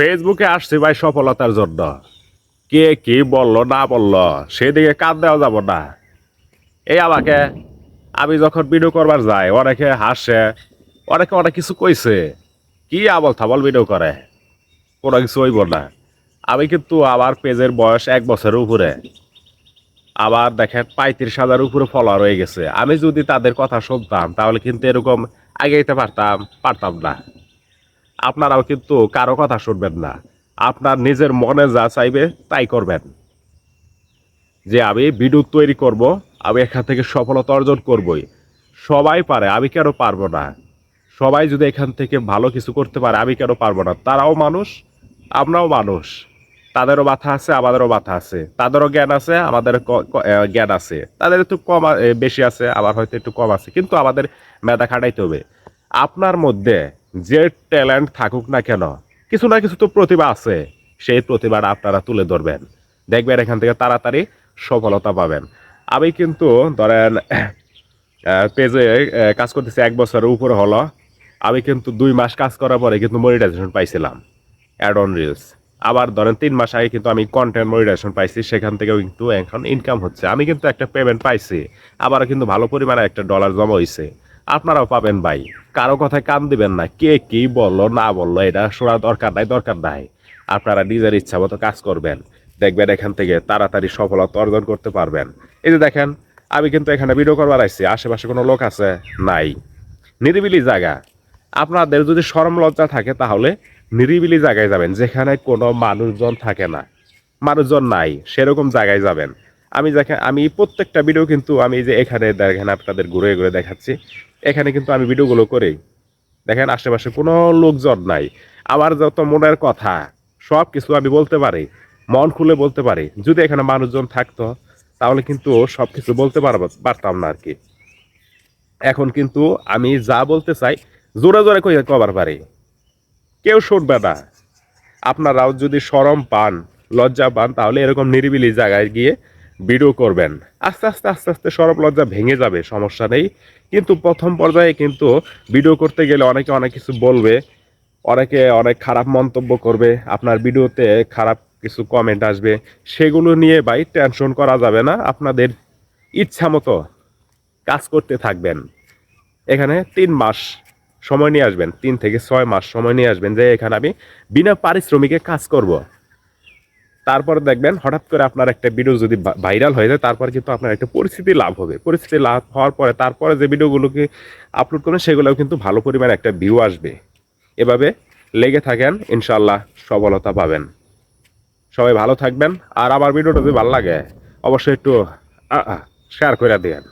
ফেসবুকে আসছি ভাই সফলতার জন্য। কে কি বলল, না বলল, সেদিকে কান দেওয়া যাব না। এই আমাকে, আমি যখন ভিডিও করবার যাই, অনেকে হাসে, অনেকে অনেক কিছু কইছে। কি আবল থাবল ভিডিও করে? কোনো কিছু হইব না। আমি কিন্তু আমার পেজের বয়স এক বছরের উপরে। আবার দেখেন পঁয়ত্রিশ হাজার উপরে ফলোয়ার হয়ে গেছে। আমি যদি তাদের কথা শুনতাম, তাহলে কিন্তু এরকম আগাইতে পারতাম পারতাম না। আপনারাও কিন্তু কারও কথা শুনবেন না। আপনার নিজের মনে যা চাইবে তাই করবেন। যে আমি ভিডিও তৈরি করব, আমি এখান থেকে সফলতা অর্জন করবই। সবাই পারে, আমি কেন পারব না? সবাই যদি এখান থেকে ভালো কিছু করতে পারে, আমি কেন পারব না? তারাও মানুষ, আমরাও মানুষ। তাদেরও মাথা আছে, আমাদেরও মাথা আছে। তাদেরও জ্ঞান আছে, আমাদের জ্ঞান আছে। তাদের একটু কম বেশি আছে, আবার হয়তো একটু কম আছে। কিন্তু আমাদের মেধা খাটাইতে হবে। আপনার মধ্যে যে ট্যালেন্ট থাকুক না কেন, কিছু না কিছু তো প্রতিভা আছে, সেই প্রতিভাটা আপনারা তুলে ধরবেন। দেখবেন এখান থেকে তাড়াতাড়ি সফলতা পাবেন। আমি কিন্তু ধরেন পেজে কাজ করতেছি এক বছরের উপরে হলো। আমি কিন্তু দুই মাস কাজ করার পরে কিন্তু মনিটাইজেশন পাইছিলাম অ্যাড অন রিলস আবার ধরেন তিন মাস আগে কিন্তু আমি কন্টেন্ট মনিটাইজেশন পাইছি, সেখান থেকেও কিন্তু এখন ইনকাম হচ্ছে। আমি কিন্তু একটা পেমেন্ট পাইছি আবার কিন্তু ভালো পরিমাণে একটা ডলার জমা হয়েছে আপনারাও পাবেন ভাই। কারও কথায় কান দিবেন না। কে কি বলল, না বলল, এটা শোনা দরকার নাই দরকার নাই। আপনারা নিজের ইচ্ছা মতো কাজ করবেন। দেখবেন এখান থেকে তাড়াতাড়ি সফলতা অর্জন করতে পারবেন। এই যে দেখেন, আমি কিন্তু এখানে ভিডিও করবার আসছি আশেপাশে কোনো লোক আছে? নাই। নিরিবিলি জায়গা। আপনাদের যদি সরম লজ্জা থাকে, তাহলে নিরিবিলি জায়গায় যাবেন, যেখানে কোনো মানুষজন থাকে না। মানুষজন নাই, সেরকম জায়গায় যাবেন। আমি দেখেন, আমি প্রত্যেকটা ভিডিও কিন্তু আমি যে এখানে দেখেন, আপনাদের ঘুরে ঘুরে দেখাচ্ছি। এখানে কিন্তু আমি ভিডিওগুলো করি। দেখেন, আশেপাশে কোনো লোকজন নাই। আমার যত মনের কথা সব কিছু আমি বলতে পারি, মন খুলে বলতে পারি। যদি এখানে মানুষজন থাকতো, তাহলে কিন্তু সব কিছু বলতে পারতাম না আর কি এখন কিন্তু আমি যা বলতে চাই, জোরে জোরে কই কবার পারি। কেউ শুনবে না। আপনারাও যদি সরম পান, লজ্জা পান, তাহলে এরকম নিরিবিলি জায়গায় গিয়ে ভিডিও করবেন। আস্তে আস্তে আস্তে আস্তে সরম লজ্জা ভেঙে যাবে, সমস্যা নেই। কিন্তু প্রথম পর্যায়ে কিন্তু ভিডিও করতে গেলে অনেকে অনেক কিছু বলবে, অনেকে অনেক খারাপ মন্তব্য করবে, আপনার ভিডিওতে খারাপ কিছু কমেন্ট আসবে। সেগুলো নিয়ে ভাই টেনশন করা যাবে না, আপনাদের ইচ্ছা মতো কাজ করতে থাকবেন। এখানে তিন মাস সময় নিয়ে আসবেন, তিন থেকে ছয় মাস সময় নিয়ে আসবেন যে এখানে আমি বিনা পারিশ্রমিকে কাজ করব। তারপরে দেখবেন হঠাৎ করে আপনার একটা ভিডিও যদি ভাইরাল হয়ে যায়, তারপরে কিন্তু আপনার একটা পরিস্থিতি লাভ হবে। পরিস্থিতি লাভ হওয়ার পরে তারপরে যে ভিডিওগুলোকে আপলোড করবেন, সেগুলোও কিন্তু ভালো পরিমাণে একটা ভিউ আসবে। এভাবে লেগে থাকেন ইনশাল্লাহ সফলতা পাবেন। সবাই ভালো থাকবেন, আর আমার ভিডিওটা যদি ভালো লাগে, অবশ্যই একটু শেয়ার করে দিয়েন।